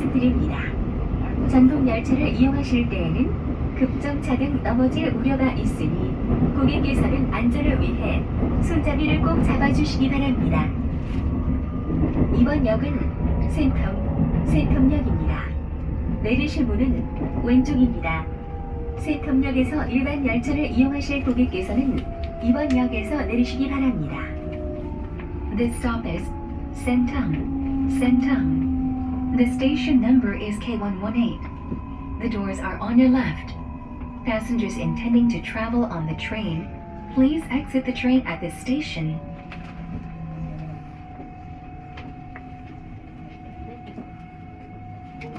말씀드립니다. 전동 열차를 이용하실 때에는 급정차 등 넘어질 우려가 있으니 고객께서는 안전을 위해 손잡이를 꼭 잡아주시기 바랍니다. 이번 역은 센텀, 센텀역입니다. 내리실 문은 왼쪽입니다. 센텀역에서 일반 열차를 이용하실 고객께서는 이번 역에서 내리시기 바랍니다. This stop is Sentung, Sentung. The station number is K118. The doors are on your left. Passengers intending to travel on the train, please exit the train at this station.